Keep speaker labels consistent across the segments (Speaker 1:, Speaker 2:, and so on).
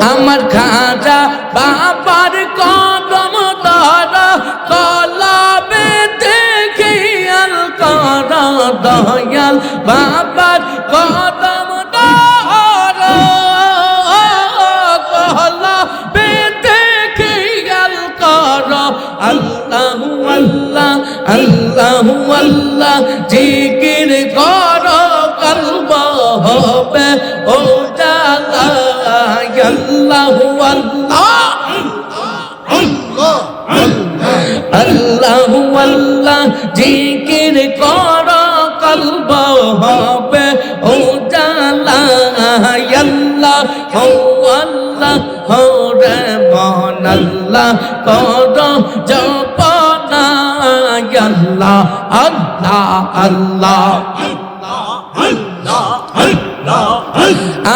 Speaker 1: আমার খাজা বাবার কদম তারা কলাবে দেখিয়াল করা দয়াল বাবার কদম তারা কলাবে দেখিয়াল করা আল্লাহ আল্লাহ আল্লাহ আল্লাহ, জিকির কর কলব হবে, ও জালা আল্লাহ আল্লাহ। আল্লাহ আল্লাহ, জিকির কর, কলব হবে ও জালা আল্লাহ ও আল্লাহ হো রে মন আল্লাহ, কর জপনা। আল্লাহ আল্লাহ আল্লাহ।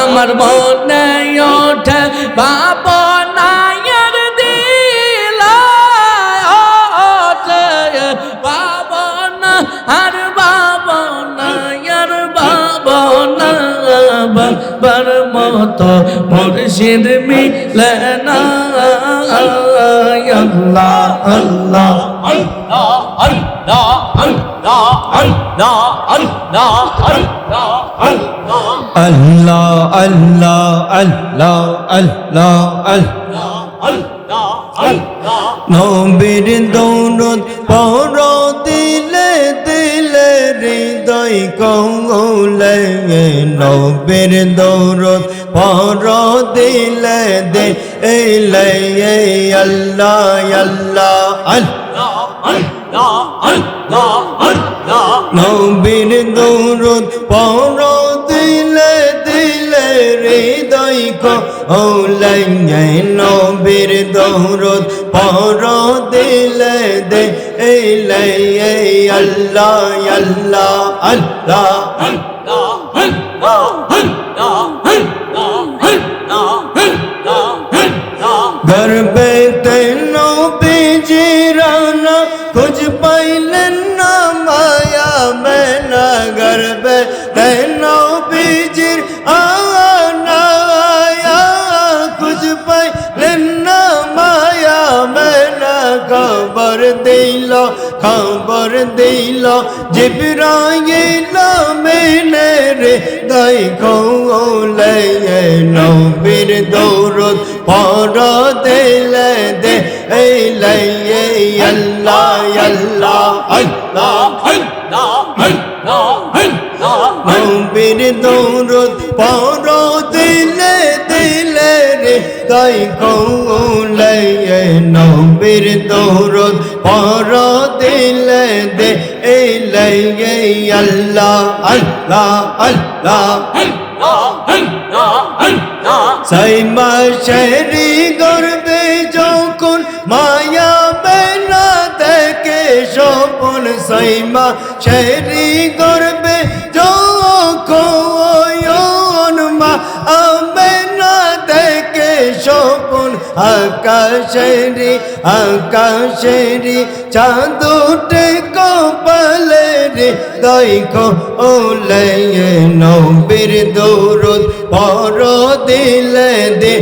Speaker 1: আমার মনে ওঠে বাবনায়ের দিল ওঠে বাবনা আর বাবনায়ের বাবনা বাবার মতো মুর্শিদ মিলে না। আল্লাহ আল্লাহ
Speaker 2: আল্লাহ আল্লাহ আল্লাহ। আল্লাহ আল্লাহ নবীর দৌলত পর দিলে দিলে হৃদয় কৌলে নবীর দৌলত পর দিলে দে এলে আল্লাহ আল্লাহ নবীর দৌলত পর দিলে দিলে হৃদয় কৌলে নবীর দৌলত পর দিলে দে এলে আল্লাহ আল্লাহ আল্লাহ গর্বে দিল জিবরাইল মেনে রে দাই কৌলে নবীর দৌরত পর দিলে দে এই লাই আল্লাহ আল্লাহ আল্লাহ নবীর দৌরত পর দিলে তাই কৌলে নবীর দৌরত পর দিলে দে এই লাই আল্লাহ আল্লাহ আল্লাহ। সাইমা শেরি গর্বে যখন মায়া বেনা দেখে স্বপন সাইমা শেরি গর্বে আকাশেরি আকাশেরি চাঁদ উঠে কপালে রে। দাইকো ওলে নবীর দৌরত পর দিলে দে।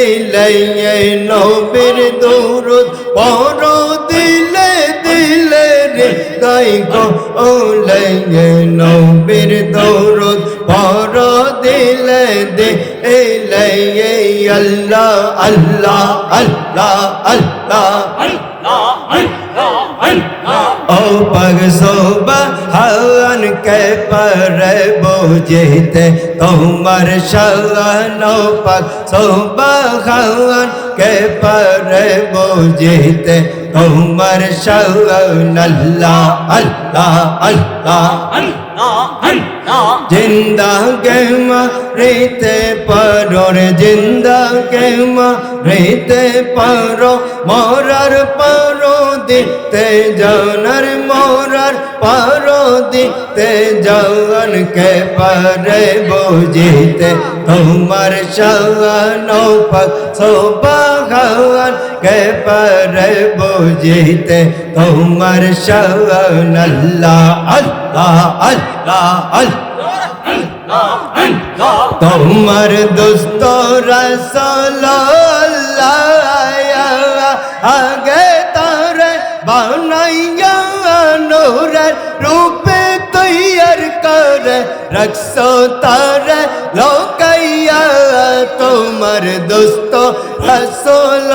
Speaker 2: এলাই নবীর দৌরত পর দিলে দিলে রে। দাইকো ওলে নবীর দৌরত পর দিল দে এলাই আল্লাহ আল্লাহ। আল্লাহ আল্লাহ। ও পগসোবা হওয়ান কে পরে বোঝিতে তোমার শহন ও পগসোবা হওয়ান কে পরে বোঝিতে তোমার শহন আল্লাহ আল্লাহ আল্লাহ জিন্দা কে রেতে পরর জিন্দা কে রেতে পর মরার পর দিতে জানার মরার পর দিতে জান কে পরে বুঝিতে। তোমার শান পক সোবাগান কে পরে বুঝিতে। তোমার শান আল্লাহ আল্লাহ আল্লাহ আল্লাহ তোমার দোস্ত রসল রক্স তার লোকাইয়া তোমার দোস্ত রসল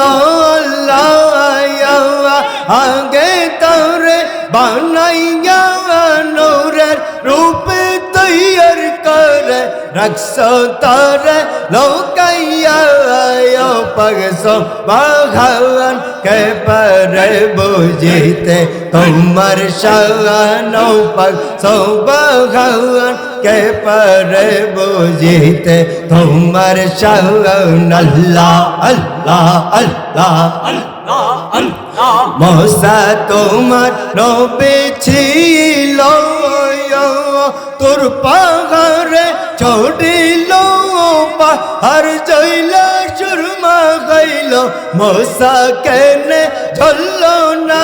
Speaker 2: আগে তার বানাইয়া নোরের রূপে তৈয়ার করে। রক্স তার লোকাইয়া পগসো ভগবান কে পরে বুঝিতে? তোমার সনৌ পগসো ভগবান কে পরে বুঝিতে? তোমার সন আল্লাহ আল্লাহ আল্লাহ আল্লাহ মোসা তোমার রবে ছিল তোর পাহাড়ে চড়িল, পাহাড় জৈলা সুরমা গাইল মশা কেনে ঝল না?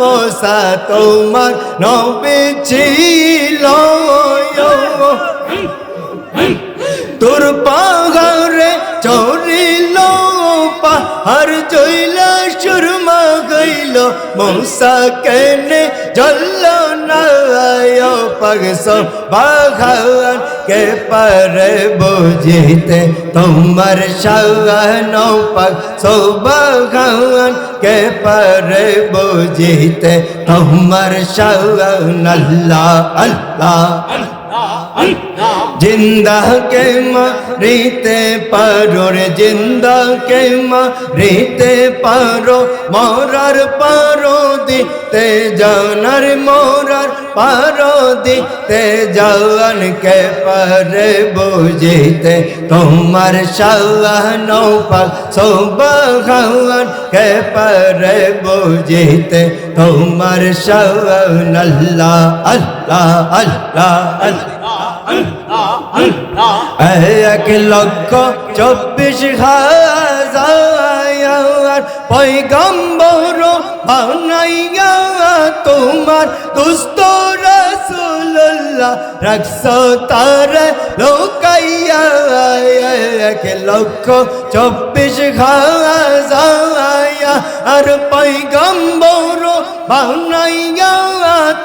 Speaker 2: মশা তোমার নবে ছিল। তোর পাগরে চড়িল। পাহাড় জইল সুরমা গইল। মৌসা কেনে জল্ল নায় পাগস বাঘান। কে পারে বুঝিতে তোমার সাগান পাগ সৌবাঘান কে পারে বুঝিতে তোমার সাগান আল্লাহ আল্লাহ আল্লাহ। জিন্দা কে রিতে পারো রে জিন্দা কে রিতে পারো মরার পারো দিতে জানার মরার পারো দিতে জান কে পারে বুঝিতে তোমার শান পাক সৌবাগান কে পারে বুঝিতে তোমার শান আল্লাহ আল্লাহ আল্লাহ আল্লাহ এক লক্ষ চব্বিশ হাজার পৈগম্বর বানাইয়া তোমার দুস্ত রসুল্লাহ রক্স তার লোকাইয়া। এক লক্ষ চব্বিশ হাজার আর পাইগম্বর বানাইয়া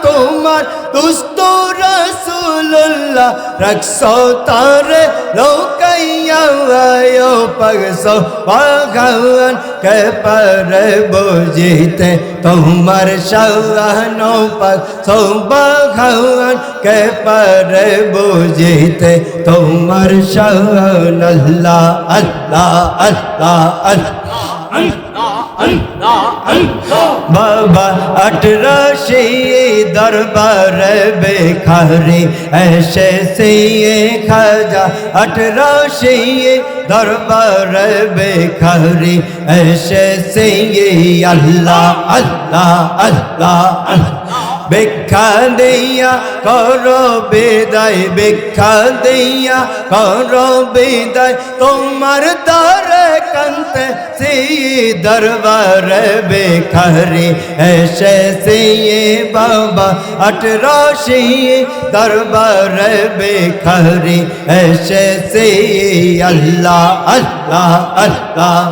Speaker 2: তোমার দুস্ত রসুল্লাহ রাখছ তারে লোকাইয়া পাগস পাগান কে পারে বুঝিতে তোমার সাহান পাগ সৌবাগান কে পারে বুঝিতে তোমার সাহান আল্লাহ আল্লাহ আল্লাহ আল্লাহ বাবা अठराशी दरबार बेखारी ऐसे से ये खाजा अठराशी दरबार बेखारी ऐसे से ये अल्लाह अल्लाह अल्लाह अल्लाह ভিক্ষা দিয়া করো বিদায় ভিক্ষা দিয়া করো বিদায়। তোমার দ্বারে কান্তে সেই দরবার বেখারি এসে সিয়ে বাবা আটরাশি দরবার বেখারি এসে সে আল্লাহ আল্লাহ আল্লাহ।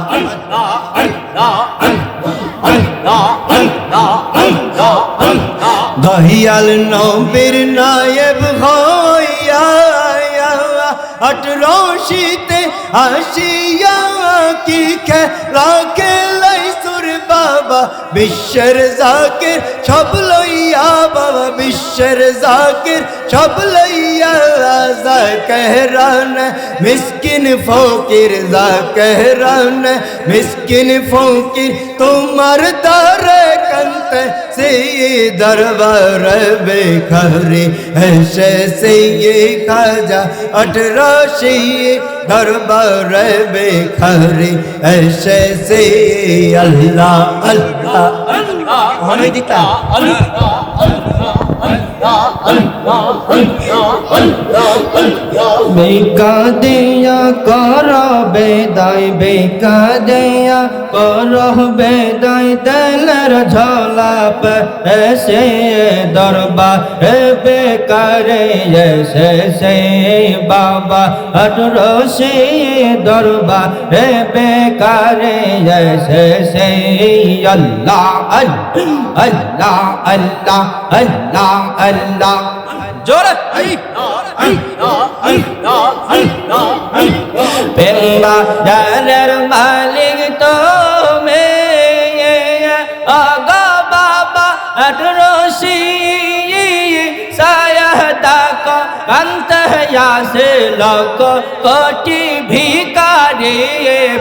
Speaker 2: দহিয়াল নবীর নায়েব হইয়া আটরশিতে আসিয়া কি খেলা খেলাই সুর বাবা বিশ্বের জাকির সব লইয়া বাবা বিশ্বের জাকির সব লইয়া যা কেহরান মিসকিন ফকির যা কেহরান মিসকিন ফকির তোমার দারে कंते से ये दरबार बेखरी ऐसे से ये खाजा अठराशी दरबार बेखरी ऐसे से अल्लाह अल्लाह अल्लाह अल्लाह
Speaker 1: अल्लाह अल्लाह
Speaker 3: বেকা দেয়া কর বেদায় বেকা দেয়া কর বেদায় তেলের ঝোলাপ এসে দরবার বেকারে এসে সে বাবা আটরো সে দরবার বেকারে এসে সে আল্লাহ আল্লাহ আল্লাহ আল্লাহ আল্লাহ আল্লাহ
Speaker 4: জোরে
Speaker 3: পেম্বা জানের মালিক তো মে আগা বাবা আটরসি সায়দা কো কান্ত ইয়াসে লোক কোটি ভিকারি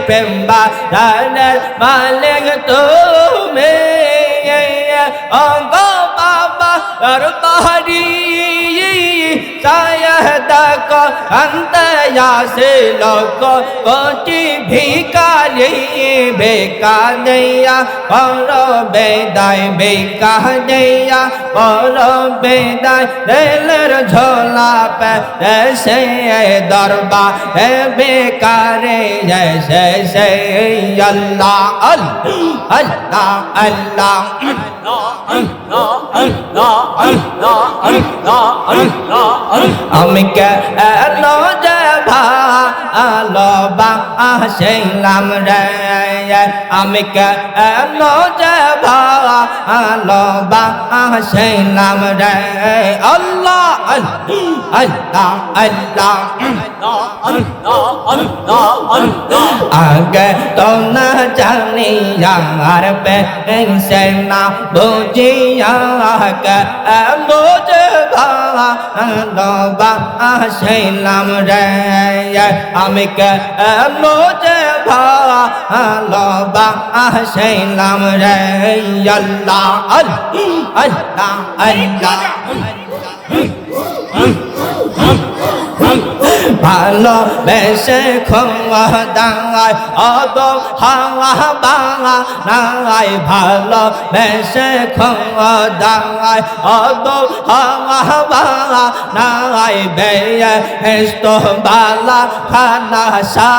Speaker 3: পেম্বা জানের মালিক তো মে আগা আর বাহারি সায়দক অন্তয়াসে লোক, কোটি ভিকারি বেকানয়া পর বেদায় বেকানয়া পর বেদায় রেলের ঝোলা পে সে দরবা হে বেকারে সে সে আল্লাহ আল্লাহ আল্লাহ আল্লাহ। আমি কেন যে ভালো বাসিলাম রে আমি কেন যে ভালো বাসিলাম রে আল্লাহ আল্লাহ আল্লাহ আগে তো না জানি আর পেনসে না বুঝিয়া কে বুঝে ভালো বাসিলাম রে। আমি কে যে ভালোবাসিলাম রে। আল্লাহ আল্লাহ আল্লাহ আল্লাহ। ভালো বেশে খোয়া দাঙ্গায় অদ হাওয়া বাঙা নাই ভালো বেশে খোয়া দাঙ্গায় অদ হাওয়া বাঙা নাই বেয়ে হেস্ত বালা খানা সা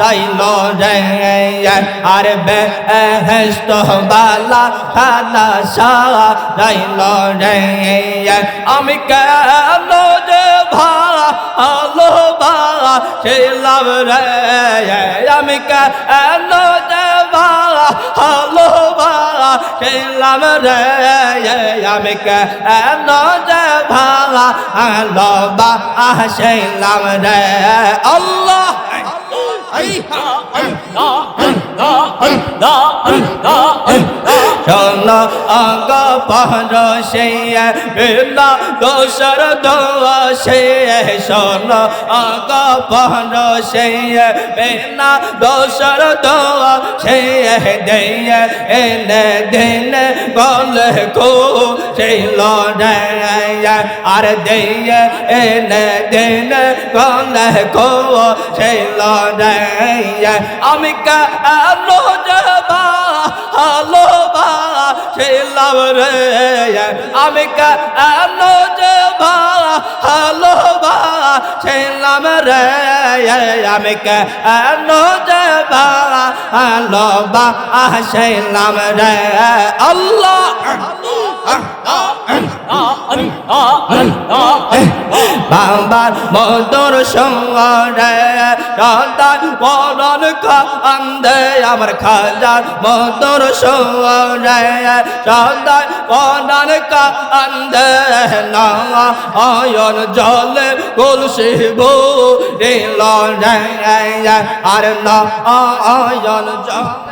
Speaker 3: যাইল রে। আর বে হেস্ত বালা খানা সা যাইল রে। আমি কেন যে ভালো ছিলাম রে আমি কেন যে ভালো ছিলাম রে আমি কেন যে ভালো ছিলাম রে আল্লাহ শোন অঙ্গ পহর সে, বিনা দোসর দোষে শোন অঙ্গ পহর সে, বিনা দোসর দোষে দেয় এনে দিন বলে কো ছিল আর দেয় এনে দিন বলে কো ছিল আমি কেন যাবা, হালো বা ছিলাম রে। আমি কেন হালো বা ছিলাম রে? আমি কেন যাবা হালো বা ছিলাম রে? আল্লাহ। বাবার মধুর সঙ্গে সন্তান মরণ কান্দে। আমার খাজার মধুর সঙ্গে সন্তান মরণ কান্দে। না অয়ন জলে তুলসী বো রেল আর না অয়ন জলে